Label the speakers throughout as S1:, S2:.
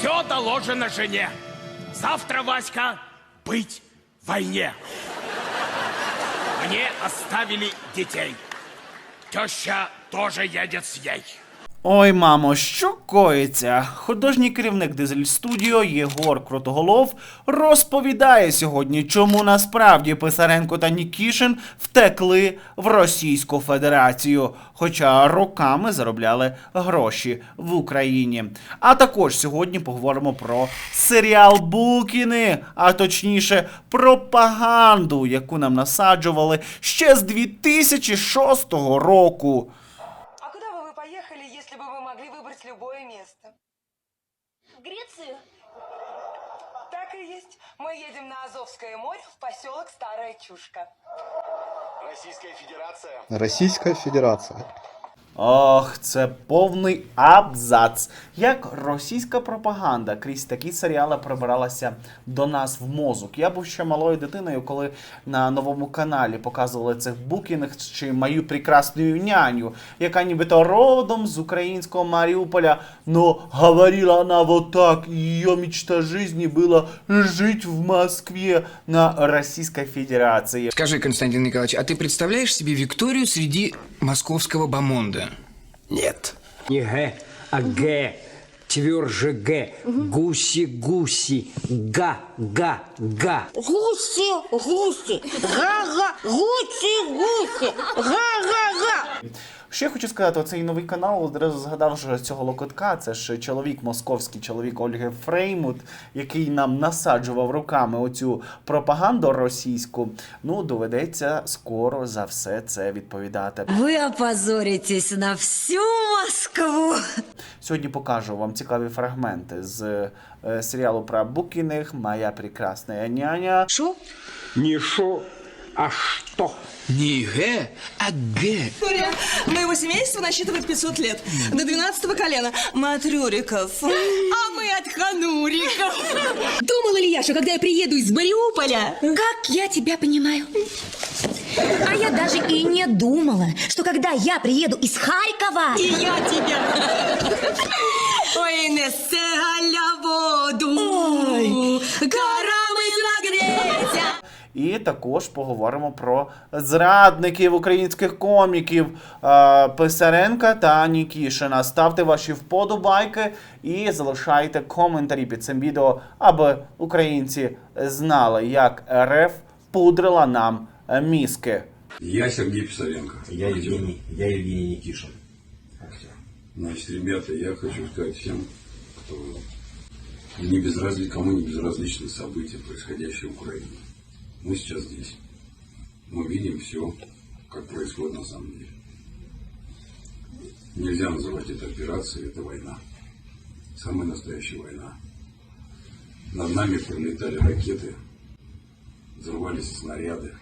S1: Все доложено жене. Завтра, Васька, быть в войне. Мне оставили детей. Теща тоже едет с ней.
S2: Ой, мамо, що коїться? Художній керівник Дизель Студіо Єгор Крутоголов розповідає сьогодні, чому насправді Писаренко та Нікішин втекли в Російську Федерацію, хоча роками заробляли гроші в Україні. А також сьогодні поговоримо про серіал Букіни, а точніше пропаганду, яку нам насаджували ще з 2006 року.
S3: Едем на Азовское море в поселок Старая Чушка.
S4: Российская Федерация.
S5: Российская Федерация.
S2: Ох, це повний абзац. Як російська пропаганда крізь такі серіали прибиралася до нас в мозок. Я був ще малою дитиною, коли на новому каналі показували цих букіних чи мою прекрасну няню, яка нібито родом з українського Маріуполя, но говорила вона вот так, її мечта жизни була жити в Москві на Російській Федерації.
S6: Скажи, Константин Николаевич, а ты представляешь себе Викторию среди московского бомонда?
S4: Нет.
S7: Не Г, а Г. Тверже Г. Гуси-гуси. Га-га-га.
S8: Гуси, гуси, га-га, гуси, гуси, га-га-га.
S2: Ще я хочу сказати, оцей новий канал одразу згадав що цього локотка. Це ж чоловік московський, чоловік Ольги Фреймут, який нам насаджував руками оцю пропаганду російську. Ну, доведеться скоро за все це відповідати.
S9: Вы опозоритесь на всю Москву.
S2: Сьогодні покажу вам цікаві фрагменти з е, серіалу про Букіних, Моя прекрасна няня.
S9: Шо?
S7: Не шо, а что?
S6: Не Г, а Г.
S10: История моего семейства насчитывает 500 лет. До 12 колена. Мы от Рюриков. А мы от Хануриков.
S9: Думала ли я, что когда я приеду из Мариуполя... Как я тебя понимаю? А я даже и не думала, что когда я приеду из Харькова...
S10: И я тебя. Ой, несе галя воду.
S2: І також поговоримо про зрадників українських коміків е, Писаренка та Нікішина. Ставте ваші вподобайки і залишайте коментарі під цим відео, аби українці знали, як РФ пудрила нам мізки.
S11: Я Сергей Писаренко.
S4: Я Евгений, я Евгений Никишин.
S11: Значит, ребята, я хочу сказать всем, кто не безразли... кому не безразличны события, происходящие в Украине. Мы сейчас здесь. Мы видим все, как происходит на самом деле. Нельзя называть это операцией, это война. Самая настоящая война. Над нами пролетали ракеты, взрывались снаряды.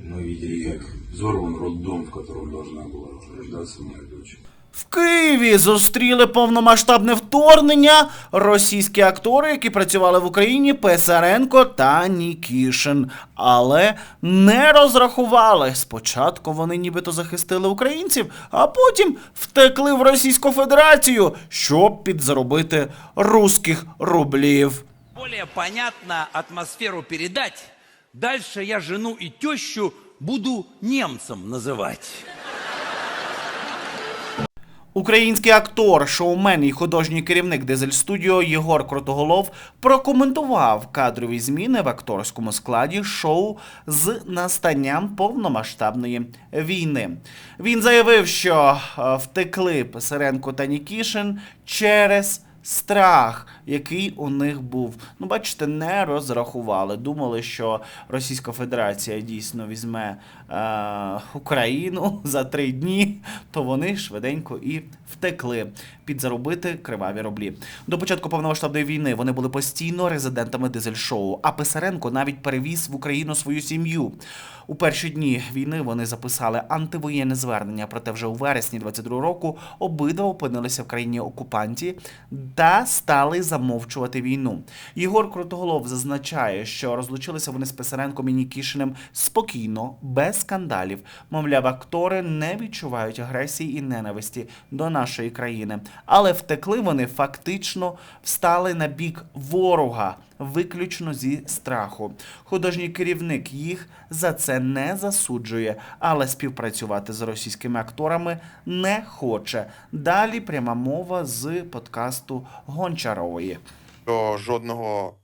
S11: Мы видели, как взорван роддом, в котором должна была рождаться моя дочь.
S2: В Києві зустріли повномасштабне вторгнення російські актори, які працювали в Україні Писаренко та Нікішин, але не розрахували. Спочатку вони нібито захистили українців, а потім втекли в Російську Федерацію, щоб підзаробити русських рублів.
S1: Более понятно атмосферу передать. Дальше я жену и тещу буду немцем называть.
S2: Український актор, шоумен і художній керівник Дизель Студіо Єгор Крутоголов прокоментував кадрові зміни в акторському складі шоу з настанням повномасштабної війни. Він заявив, що е, втекли Писаренко та Нікішин через. Страх, який у них був, ну бачите, не розрахували. Думали, що Російська Федерація дійсно візьме Україну за три дні, то вони швиденько і втекли підзаробити криваві рублі. До початку повномасштабної війни вони були постійно резидентами дизель-шоу, а Писаренко навіть перевіз в Україну свою сім'ю. У перші дні війни вони записали антивоєнне звернення, проте вже у вересні 22 року обидва опинилися в країні окупанті та стали замовчувати війну. Єгор Крутоголов зазначає, що розлучилися вони з Писаренком і Нікішиним спокійно, без скандалів. Мовляв, актори не відчувають агресії і ненависті до нашої країни, але втекли вони фактично встали на бік ворога. Виключно зі страху. Художній керівник їх за це не засуджує, але співпрацювати з російськими акторами не хоче. Далі пряма мова з подкасту Гончарової.
S5: Жодного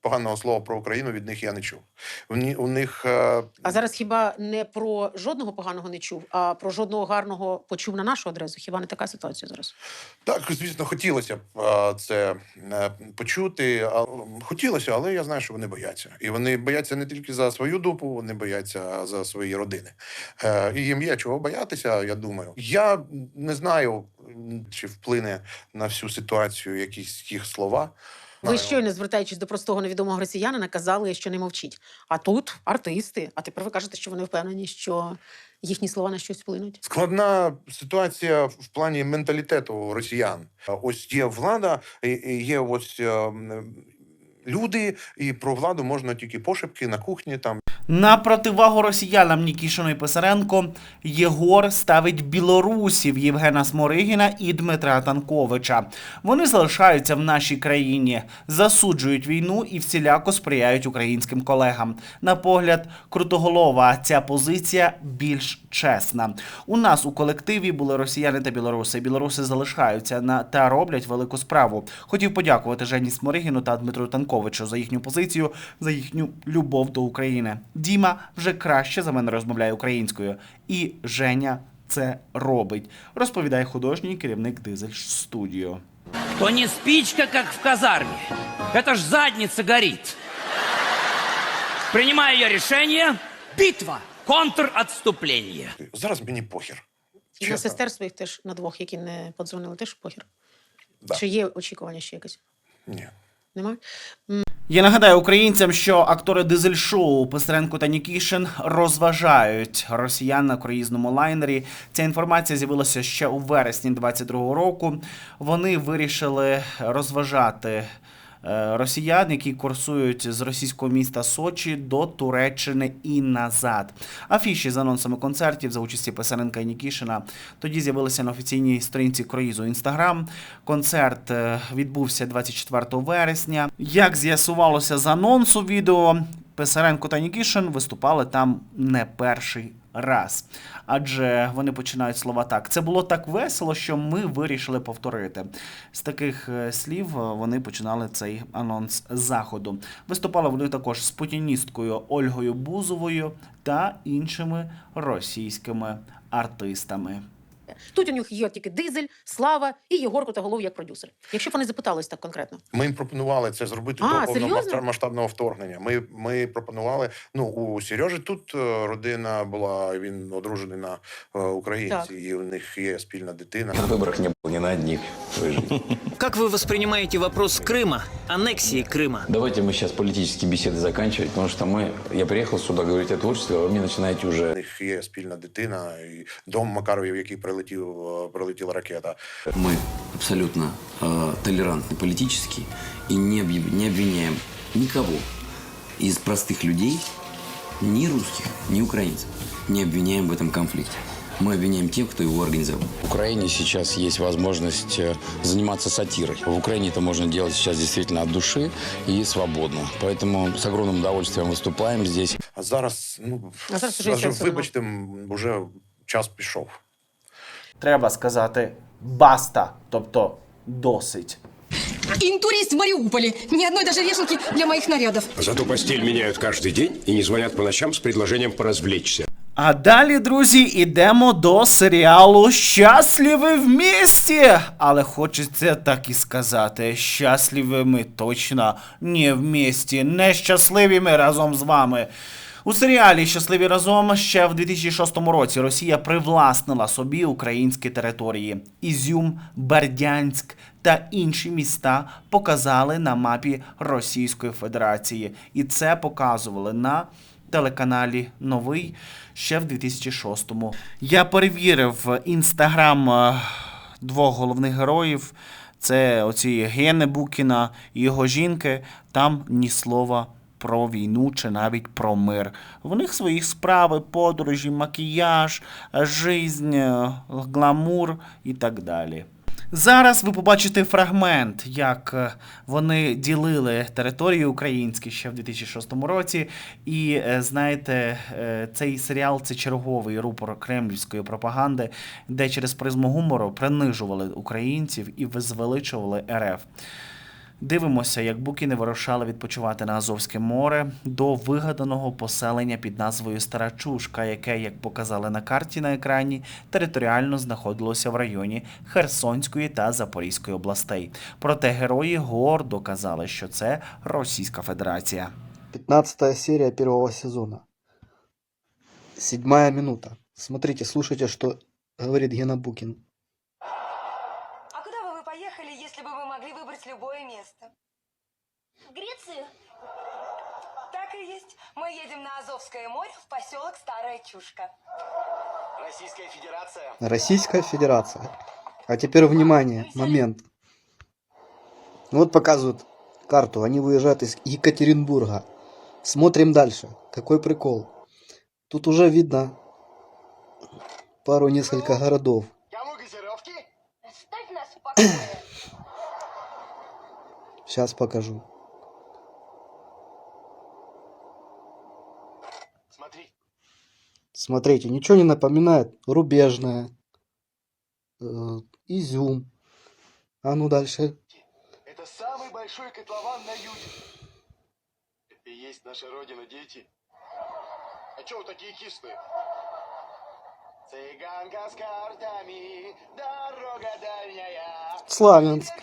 S5: поганого слова про Україну від них я не чув. У них е,
S12: А зараз хіба не про жодного поганого не чув, а про жодного гарного почув на нашу адресу? Хіба не така ситуація зараз?
S5: так, звісно, хотілося б е, це е, почути. Хотілося, але я знаю, що вони бояться. І вони бояться не тільки за свою дупу, вони бояться за свої родини. І їм є чого боятися, я думаю. Я не знаю, чи вплине на всю ситуацію якісь їх слова.
S12: Ви щойно звертаючись до простого невідомого росіянина, казали, що не мовчіть. А тут артисти. А тепер ви кажете, що вони впевнені, що їхні слова на щось вплинуть.
S5: Складна ситуація в плані менталітету росіян. Ось є влада, є ось е, м, люди, і про владу можна тільки пошепки на кухні там.
S2: На противагу росіянам Нікішину і Писаренко Єгор ставить білорусів Євгена Сморигіна і Дмитра Танковича. Вони залишаються в нашій країні, засуджують війну і всіляко сприяють українським колегам. На погляд Крутоголова, ця позиція більш чесна. У нас у колективі були росіяни та білоруси. Білоруси залишаються на та роблять велику справу. Хотів подякувати Жені Сморигіну та Дмитру Танковичу за їхню позицію, за їхню любов до України. Діма вже краще за мене розмовляє українською, і Женя це робить, розповідає художній керівник Дизель Студіо.
S1: То не спичка, как в казарме. Это ж задница горит. Принимаю я решение. Битва. Контратступление.
S5: Зараз мені похір.
S12: І на сестер своїх теж на двох, які не подзвонили, теж похір.
S5: Да.
S12: Чи є очікування ще якесь?
S5: Ні.
S12: Немає?
S2: Я нагадаю українцям, що актори дизель-шоу Писаренко та Нікішин розважають росіян на круїзному лайнері. Ця інформація з'явилася ще у вересні 22-го року. Вони вирішили розважати. Е, Росіян, які курсують з російського міста Сочі до Туреччини і назад. Афіші з анонсами концертів за участі Писаренка і Нікішина тоді з'явилися на офіційній сторінці круїзу Інстаграм. Концерт е, відбувся 24 вересня. Як з'ясувалося з анонсу відео, Писаренко та Нікішин виступали там не перший раз. Адже вони починають слова так. Це було так весело, що ми вирішили повторити. З таких е, слів е, вони починали цей анонс заходу. Виступали вони також з путіністкою Ольгою Бузовою та іншими російськими артистами.
S12: Тут у них є тільки дизель, слава і Єгор голов як продюсер. Якщо б вони запитались так конкретно.
S5: Ми їм пропонували це зробити
S12: А,
S5: до
S12: повного
S5: повномасштабного вторгнення. Ми, ми пропонували. Ну у Сережі тут е, родина була. Він одружений на е, українці,
S12: Так.
S5: і у них є спільна дитина.
S4: На виборах не було ні на жизни.
S13: Как вы воспринимаете вопрос Крыма, аннексии Крыма?
S4: Давайте мы сейчас политические беседы заканчивать, потому что мы, я приехал сюда говорить о творчестве, а вы мне начинаете
S5: У
S4: уже...
S5: них є спільна дитина, і дом Макарові, в який прилетів, е, прилетіла ракета.
S14: Мы абсолютно э, толерантны политически и не, объяв- не обвиняем никого из простых людей, ни русских, ни украинцев, не обвиняем в этом конфликте. Мы обвиняем тех, кто его организовал.
S15: В Украине сейчас есть возможность э, заниматься сатирой. В Украине это можно делать сейчас действительно от души и свободно. Поэтому с огромным удовольствием выступаем здесь.
S5: А зараз, ну
S12: А зараз уже одно.
S5: вибачте, вже час пішов.
S2: Треба сказати баста, тобто досить.
S10: Интурист в Мариуполе. Ни одной даже вешалки для моих нарядов.
S7: Зато постель меняют каждый день и не звонят по ночам с предложением поразвлечься.
S2: А далі, друзі, ідемо до серіалу Щасливі в місті. Але хочеться так і сказати: щасливі ми точно не в місті, нещасливі ми разом з вами. У серіалі Щасливі разом ще в 2006 році Росія привласнила собі українські території. Ізюм, Бердянськ та інші міста показали на мапі Російської Федерації. І це показували на телеканалі Новий ще в 2006-му. Я перевірив інстаграм е, двох головних героїв. це оці гени Букіна і його жінки, там ні слова про війну чи навіть про мир. В них свої справи, подорожі, макіяж, жизнь, е, гламур і так далі. Зараз ви побачите фрагмент, як е, вони ділили території українські ще в 2006 році. І е, знаєте, е, цей серіал це черговий рупор кремлівської пропаганди, де через призму гумору принижували українців і визвеличували РФ. Дивимося, як букіни вирушали відпочивати на Азовське море до вигаданого поселення під назвою Стара Чушка, яке, як показали на карті на екрані, територіально знаходилося в районі Херсонської та Запорізької областей. Проте герої гордо казали, що це Російська Федерація.
S16: 15 серия первого сезона. Седьмая минута. Смотрите, слушайте, что говорит Гена Букин.
S3: Азовское море в поселок Старая Чушка.
S17: Российская Федерация.
S16: Российская Федерация. А теперь внимание, момент. Вот показывают карту. Они выезжают из Екатеринбурга. Смотрим дальше. Какой прикол. Тут уже видно пару несколько городов. Сейчас покажу. Смотрите, ничего не напоминает. Рубежная. э, Изюм. А ну дальше.
S17: Это самый большой котлован на юге. Это и есть наша родина, дети. А чё вы такие кислые? Цыганка с картами, дорога дальняя.
S16: Славянск.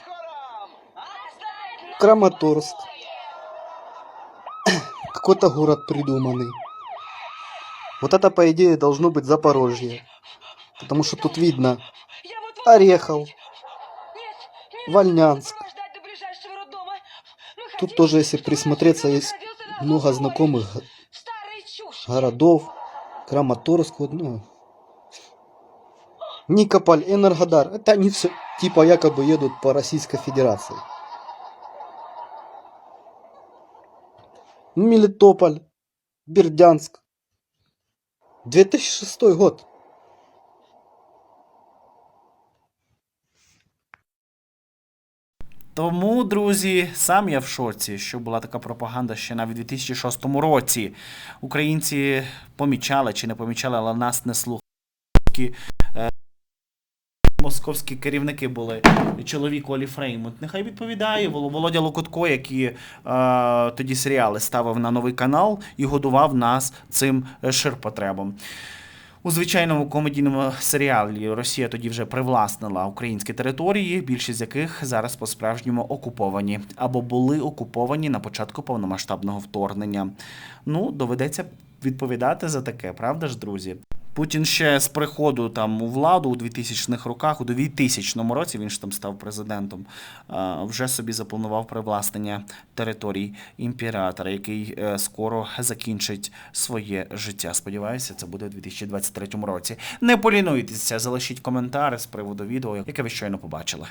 S16: Краматорск. Какой-то город придуманный. Вот это, по идее, должно быть Запорожье. Потому что тут видно Орехов, Вольнянск. Тут тоже, если присмотреться, есть много знакомых городов. Краматорск, вот, ну, Никополь, Энергодар. Это они все типа якобы едут по Российской Федерации. Мелитополь, Бердянск. 2006 год.
S2: Тому, друзі, сам я в шоці, що була така пропаганда ще навіть у 2006 році. Українці помічали чи не помічали, але нас не слухали. Московські керівники були чоловік Олі Фреймут. Нехай відповідає Вол- Володя Локотко, який е, тоді серіали ставив на новий канал і годував нас цим е, ширпотребом. У звичайному комедійному серіалі Росія тоді вже привласнила українські території, більшість з яких зараз по-справжньому окуповані або були окуповані на початку повномасштабного вторгнення. Ну, доведеться відповідати за таке, правда ж, друзі? Путін ще з приходу там у владу у 2000-х роках, у 2000 році він ж там став президентом, вже собі запланував привласнення територій імператора, який е, скоро закінчить своє життя. Сподіваюся, це буде у 2023 році. Не полінуйтеся, залишіть коментар з приводу відео, яке ви щойно побачили.